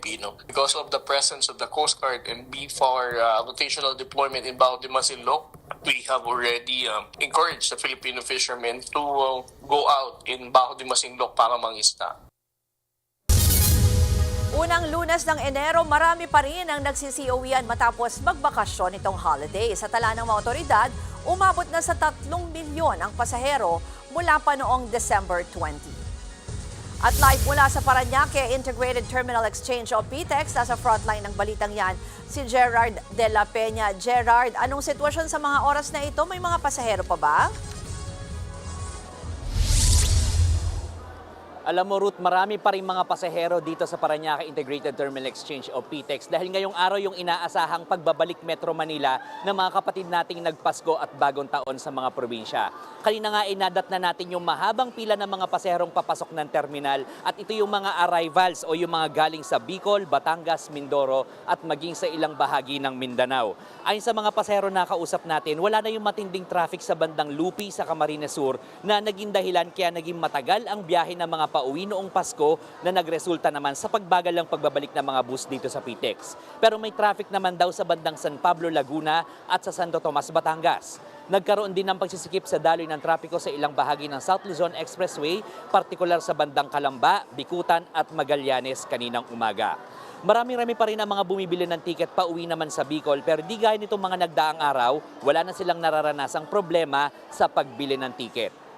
Filipino. Because of the presence of the Coast Guard and BFAR uh, rotational deployment in Bao de Masinloc, we have already um, encouraged the Filipino fishermen to uh, go out in Bajo de Masinloc para mangisda. Unang lunas ng Enero, marami pa rin ang nagsisiuwian matapos magbakasyon itong holiday. Sa tala ng mga otoridad, umabot na sa 3 milyon ang pasahero mula pa noong December 20. At live mula sa Paranaque Integrated Terminal Exchange o PTEX, nasa frontline ng balitang yan, si Gerard De La Peña. Gerard, anong sitwasyon sa mga oras na ito? May mga pasahero pa ba? Alam mo, Ruth, marami pa rin mga pasahero dito sa Paranaque Integrated Terminal Exchange o PTEX dahil ngayong araw yung inaasahang pagbabalik Metro Manila ng mga kapatid nating nagpasko at bagong taon sa mga probinsya. Kanina nga inadat na natin yung mahabang pila ng mga pasaherong papasok ng terminal at ito yung mga arrivals o yung mga galing sa Bicol, Batangas, Mindoro at maging sa ilang bahagi ng Mindanao. Ayon sa mga pasahero na kausap natin, wala na yung matinding traffic sa bandang Lupi sa Camarines Sur na naging dahilan kaya naging matagal ang biyahe ng mga pauwi noong Pasko na nagresulta naman sa pagbagal ng pagbabalik ng mga bus dito sa PTEX. Pero may traffic naman daw sa bandang San Pablo, Laguna at sa Santo Tomas, Batangas. Nagkaroon din ng pagsisikip sa daloy ng trapiko sa ilang bahagi ng South Luzon Expressway, partikular sa bandang Kalamba, Bikutan at Magallanes kaninang umaga. Marami-rami pa rin ang mga bumibili ng tiket pa uwi naman sa Bicol pero di gaya nitong mga nagdaang araw, wala na silang nararanasang problema sa pagbili ng tiket.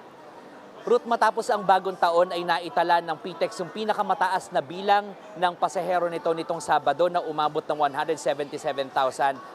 Ruth, matapos ang bagong taon ay naitala ng PTEX yung pinakamataas na bilang ng pasahero nito nitong Sabado na umabot ng 177,000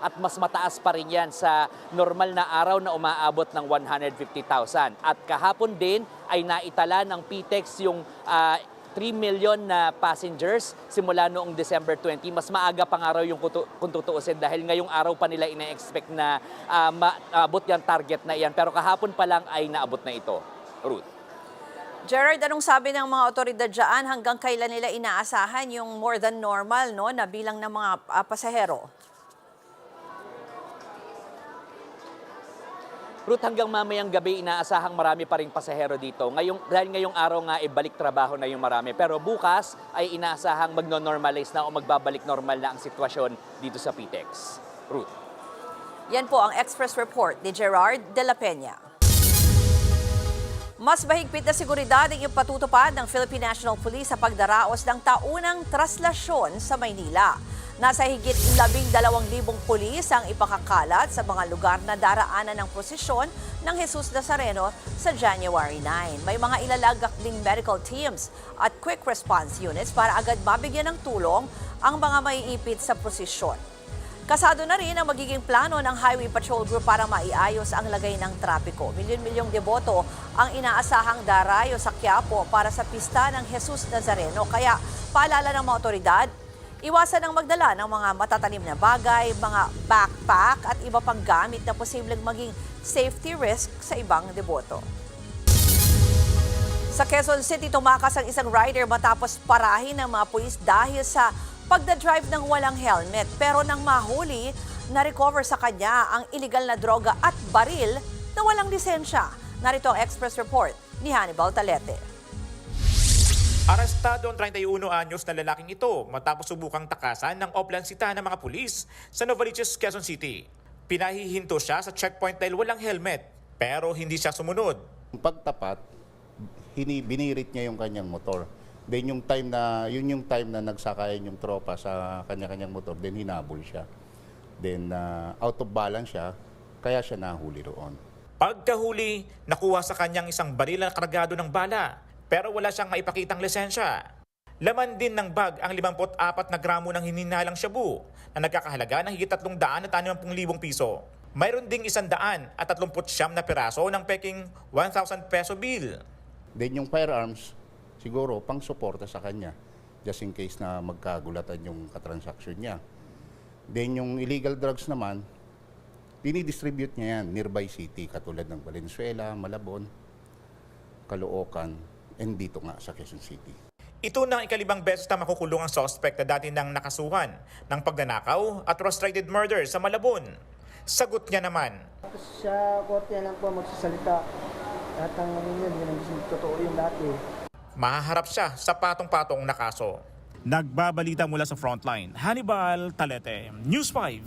at mas mataas pa rin yan sa normal na araw na umaabot ng 150,000. At kahapon din ay naitala ng PTEX yung ah, 3 million na passengers simula noong December 20. Mas maaga pang araw yung kung tutuusin dahil ngayong araw pa nila ina-expect na ah, maabot yung target na iyan. Pero kahapon pa lang ay naabot na ito. Ruth. Gerard, anong sabi ng mga otoridad dyan? Hanggang kailan nila inaasahan yung more than normal no, na bilang ng mga ah, pasahero? Ruth, hanggang mamayang gabi inaasahang marami pa rin pasahero dito. Ngayong, dahil ngayong araw nga, ibalik trabaho na yung marami. Pero bukas ay inaasahang magno-normalize na o magbabalik normal na ang sitwasyon dito sa PTEX. Ruth. Yan po ang Express Report ni Gerard De La Peña. Mas mahigpit na seguridad ang ipatutupad ng Philippine National Police sa pagdaraos ng taunang traslasyon sa Maynila. Nasa higit labing dalawang libong pulis ang ipakakalat sa mga lugar na daraanan ng prosesyon ng Jesus Nazareno sa January 9. May mga ilalagak ding medical teams at quick response units para agad mabigyan ng tulong ang mga maiipit sa prosesyon. Kasado na rin ang magiging plano ng Highway Patrol Group para maiayos ang lagay ng trapiko. Milyon-milyong deboto ang inaasahang darayo sa Quiapo para sa pista ng Jesus Nazareno. Kaya paalala ng mga otoridad, iwasan ang magdala ng mga matatanim na bagay, mga backpack at iba pang gamit na posibleng maging safety risk sa ibang deboto. Sa Quezon City, tumakas ang isang rider matapos parahin ng mga pulis dahil sa pagdadrive ng walang helmet. Pero nang mahuli, na-recover sa kanya ang illegal na droga at baril na walang lisensya. Narito ang Express Report ni Hannibal Talete. Arestado ang 31 anyos na lalaking ito matapos subukang takasan ng oplansita ng mga pulis sa Novaliches, Quezon City. Pinahihinto siya sa checkpoint dahil walang helmet pero hindi siya sumunod. Pagtapat, hini, binirit niya yung kanyang motor. Then yung time na, yun yung time na nagsakayan yung tropa sa kanya-kanyang motor, then hinabol siya. Then uh, out of balance siya, kaya siya nahuli roon. Pagkahuli, nakuha sa kanyang isang baril na kargado ng bala pero wala siyang maipakitang lisensya. Laman din ng bag ang 54 na gramo ng hininalang shabu na nagkakahalaga ng higit 300 at 60,000 piso. Mayroon ding 100 at 39 na piraso ng peking 1,000 peso bill. Then yung firearms, siguro pang suporta sa kanya, just in case na magkagulatan yung katransaksyon niya. Then yung illegal drugs naman, dinidistribute niya yan nearby city, katulad ng Valenzuela, Malabon, Caloocan, and dito nga sa Quezon City. Ito na ang ikalibang beses na makukulong ang suspect na dati nang nakasuhan ng pagnanakaw at frustrated murder sa Malabon. Sagot niya naman, Sa korte lang po magsasalita. Lahat ng ano yun, yun ang totoo yung lahat eh. Mahaharap siya sa patong-patong na kaso. Nagbabalita mula sa frontline, Hannibal Talete, News 5.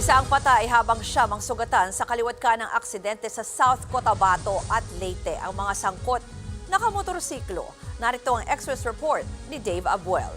Isa ang patay habang siya mang sugatan sa kaliwat ka ng aksidente sa South Cotabato at Leyte. Ang mga sangkot, nakamotorsiklo. Narito ang Express Report ni Dave Abuel.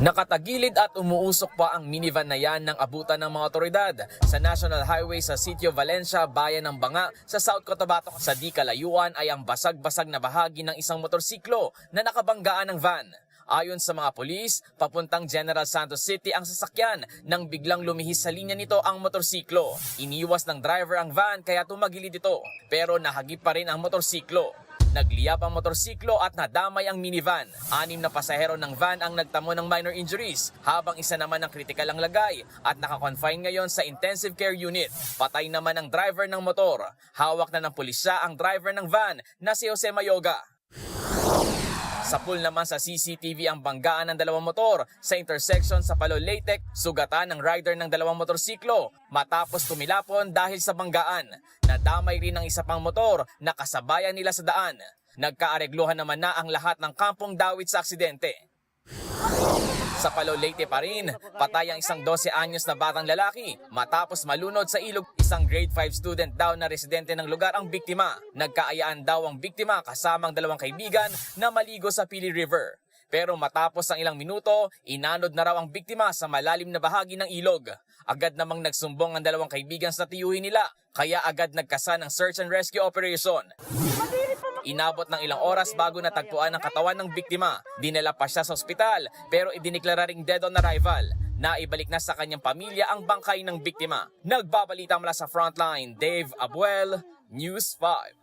Nakatagilid at umuusok pa ang minivan na yan ng abutan ng mga otoridad sa National Highway sa Sitio Valencia, bayan ng Banga sa South Cotabato. Sa di kalayuan ay ang basag-basag na bahagi ng isang motorsiklo na nakabanggaan ng van. Ayon sa mga polis, papuntang General Santos City ang sasakyan nang biglang lumihis sa linya nito ang motorsiklo. Iniwas ng driver ang van kaya tumagilid ito pero nahagip pa rin ang motorsiklo. Nagliyap ang motorsiklo at nadamay ang minivan. Anim na pasahero ng van ang nagtamo ng minor injuries, habang isa naman ang kritikal ang lagay at nakakonfine ngayon sa intensive care unit. Patay naman ang driver ng motor. Hawak na ng pulisya ang driver ng van na si Jose Mayoga. Sa pool naman sa CCTV ang banggaan ng dalawang motor sa intersection sa Palo Leyte, sugatan ng rider ng dalawang motorsiklo matapos tumilapon dahil sa banggaan. Nadamay rin ang isa pang motor na kasabayan nila sa daan. Nagkaaregluhan naman na ang lahat ng kampong dawit sa aksidente. Sa Palo Leyte pa rin, patay ang isang 12 anyos na batang lalaki matapos malunod sa ilog. Isang grade 5 student daw na residente ng lugar ang biktima. Nagkaayaan daw ang biktima kasamang dalawang kaibigan na maligo sa Pili River. Pero matapos ang ilang minuto, inanod na raw ang biktima sa malalim na bahagi ng ilog. Agad namang nagsumbong ang dalawang kaibigan sa tiyuhin nila, kaya agad nagkasa ng search and rescue operation. Inabot ng ilang oras bago natagpuan ang katawan ng biktima. Dinala pa siya sa ospital pero idiniklara ring dead on arrival. Naibalik na sa kanyang pamilya ang bangkay ng biktima. Nagbabalita mula sa frontline, Dave Abuel, News 5.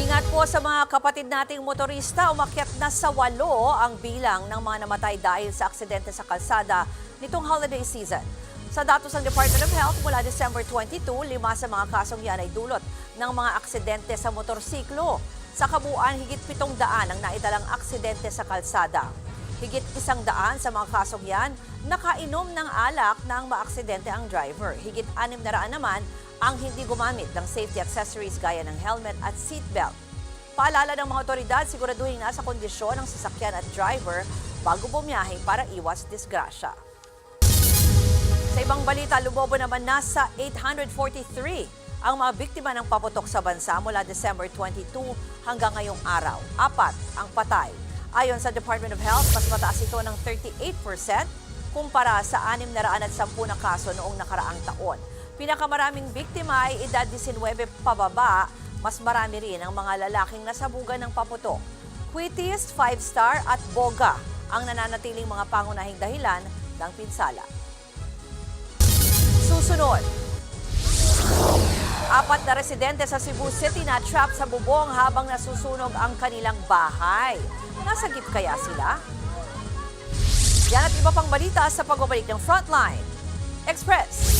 Ingat po sa mga kapatid nating motorista, umakyat na sa walo ang bilang ng mga namatay dahil sa aksidente sa kalsada nitong holiday season. Sa datos ng Department of Health, mula December 22, lima sa mga kasong yan ay dulot ng mga aksidente sa motorsiklo. Sa kabuuan, higit pitong daan ang naidalang aksidente sa kalsada. Higit isang daan sa mga kasong yan, nakainom ng alak ng maaksidente ang driver. Higit anim na raan naman ang hindi gumamit ng safety accessories gaya ng helmet at seatbelt. Paalala ng mga otoridad, siguraduhin nasa kondisyon ang sasakyan at driver bago bumiyahe para iwas disgrasya. Sa ibang balita, lumobo naman nasa 843 ang mga biktima ng paputok sa bansa mula December 22 hanggang ngayong araw. Apat ang patay. Ayon sa Department of Health, mas mataas ito ng 38% kumpara sa 610 na kaso noong nakaraang taon. Pinakamaraming biktima ay edad 19 pababa, mas marami rin ang mga lalaking nasabugan ng paputok. Quitis, 5-star at Boga ang nananatiling mga pangunahing dahilan ng pinsala. Susunod, apat na residente sa Cebu City na trap sa bubong habang nasusunog ang kanilang bahay. Nasagip kaya sila? Yan at iba pang balita sa pagbabalik ng Frontline Express.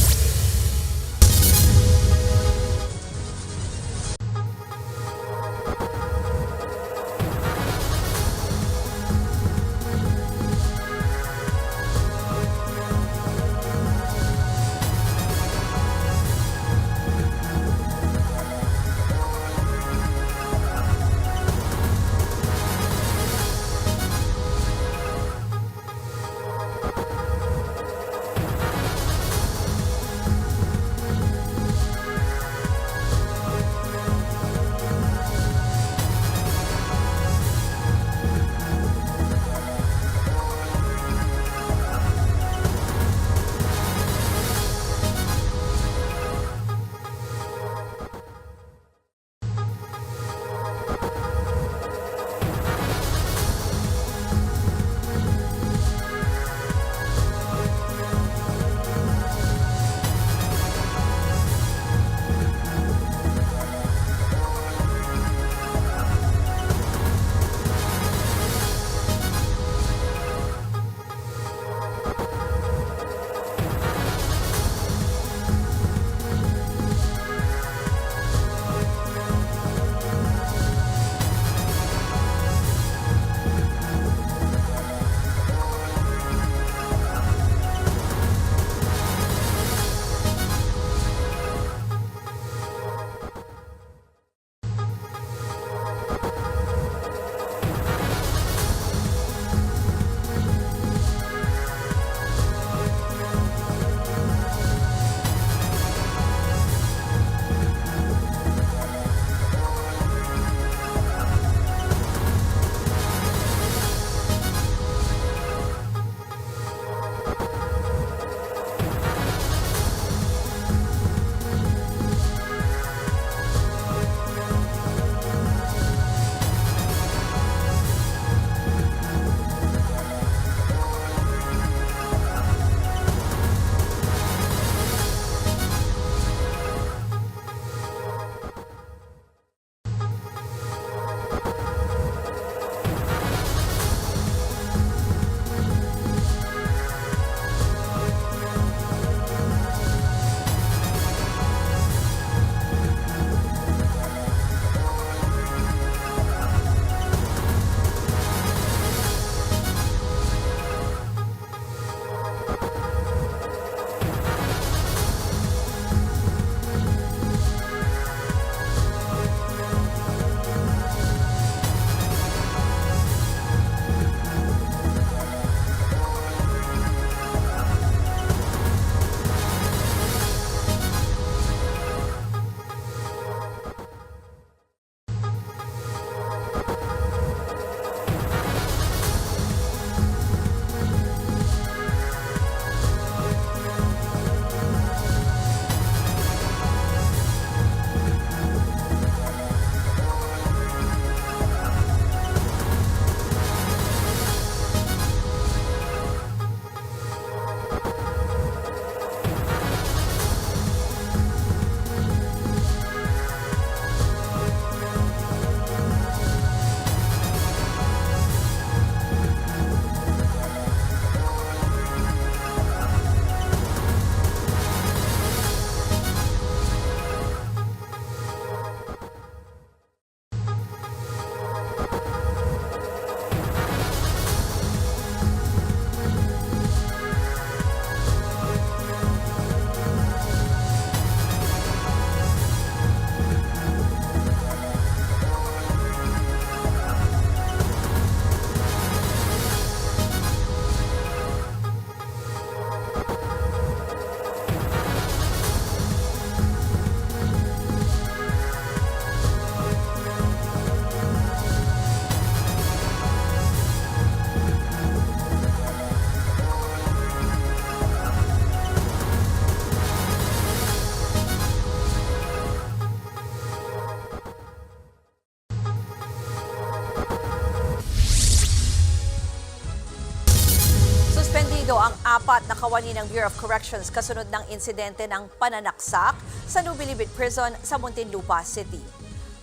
Kawani ng Bureau of Corrections kasunod ng insidente ng pananaksak sa Nubilibit Prison sa Muntinlupa City.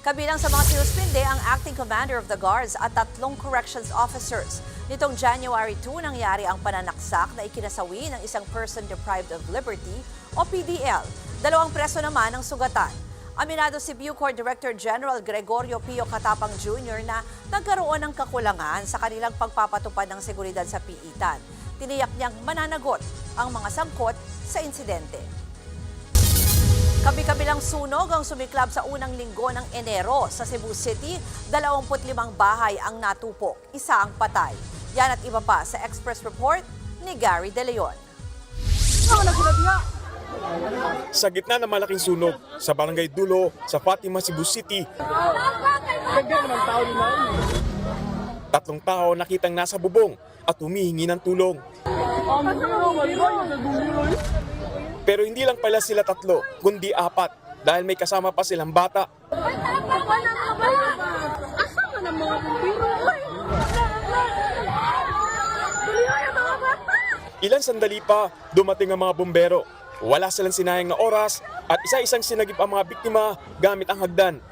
Kabilang sa mga sinuspinde ang acting commander of the guards at tatlong corrections officers. Nitong January 2 nangyari ang pananaksak na ikinasawi ng isang person deprived of liberty o PDL. Dalawang preso naman ang sugatan. Aminado si Bucor Director General Gregorio Pio Katapang Jr. na nagkaroon ng kakulangan sa kanilang pagpapatupad ng seguridad sa piitan. Tiniyak niyang mananagot ang mga sangkot sa insidente. Kabi-kabilang sunog ang sumiklab sa unang linggo ng Enero sa Cebu City. 25 bahay ang natupok, isa ang patay. Yan at iba pa sa Express Report ni Gary De Leon. sa gitna ng malaking sunog sa Barangay Dulo sa Fatima, Cebu City. Tatlong tao nakitang nasa bubong at humihingi ng tulong. Pero hindi lang pala sila tatlo, kundi apat dahil may kasama pa silang bata. Ilan sandali pa, dumating ang mga bumbero. Wala silang sinayang na oras at isa-isang sinagip ang mga biktima gamit ang hagdan.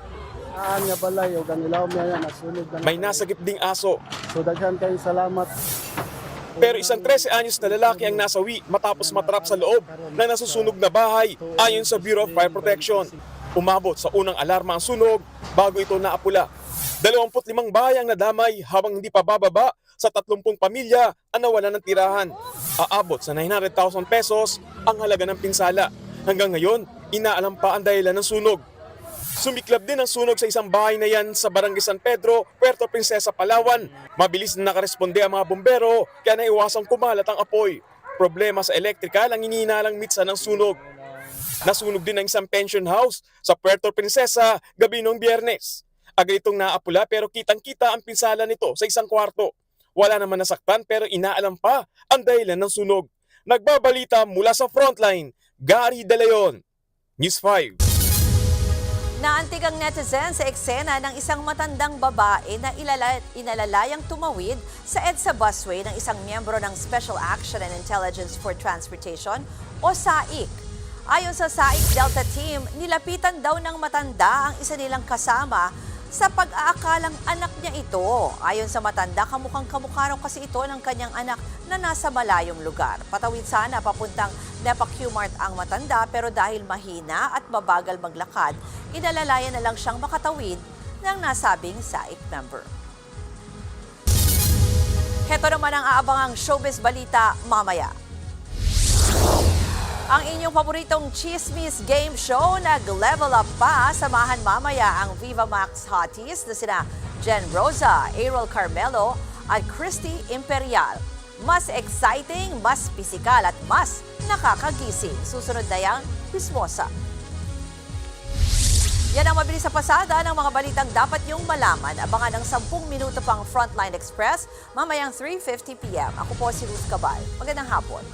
Aan nga pala, yung kanilaw niya yan, nasunod na. May nasagip ding aso So, daghan kayong salamat. Pero isang 13 anyos na lalaki ang nasawi matapos matrap sa loob na nasusunog na bahay ayon sa Bureau of Fire Protection. Umabot sa unang alarma ang sunog bago ito naapula. 25 bahay ang nadamay habang hindi pa bababa sa 30 pamilya ang nawalan ng tirahan. Aabot sa 900,000 pesos ang halaga ng pinsala. Hanggang ngayon, inaalam pa ang dahilan ng sunog. Sumiklab din ang sunog sa isang bahay na yan sa Barangay San Pedro, Puerto Princesa, Palawan. Mabilis na nakaresponde ang mga bombero kaya naiwasang kumalat ang apoy. Problema sa elektrikal ang inihinalang mitsa ng sunog. Nasunog din ang isang pension house sa Puerto Princesa gabi noong biyernes. Agad itong naapula pero kitang-kita ang pinsala nito sa isang kwarto. Wala naman nasaktan pero inaalam pa ang dahilan ng sunog. Nagbabalita mula sa frontline, Gary De Leon, News 5. Naantig ang netizen sa eksena ng isang matandang babae na inalalayang tumawid sa EDSA busway ng isang miyembro ng Special Action and Intelligence for Transportation o SAIC. Ayon sa SAIC Delta Team, nilapitan daw ng matanda ang isa nilang kasama sa pag-aakalang anak niya ito. Ayon sa matanda, kamukhang kamukha raw kasi ito ng kanyang anak na nasa malayong lugar. Patawid sana papuntang Nepac Mart ang matanda pero dahil mahina at mabagal maglakad, inalalayan na lang siyang makatawid ng nasabing SAIC member. Heto naman ang aabangang showbiz balita mamaya. Ang inyong paboritong chismis game show nag-level up pa. Samahan mamaya ang Viva Max hotties na sina Jen Rosa, Errol Carmelo at Christy Imperial. Mas exciting, mas pisikal at mas nakakagising. Susunod na yang Pismosa. Yan ang mabilis sa pasada ng mga balitang dapat niyong malaman. Abangan ng 10 minuto pang Frontline Express mamayang 3.50pm. Ako po si Ruth Cabal. Magandang hapon.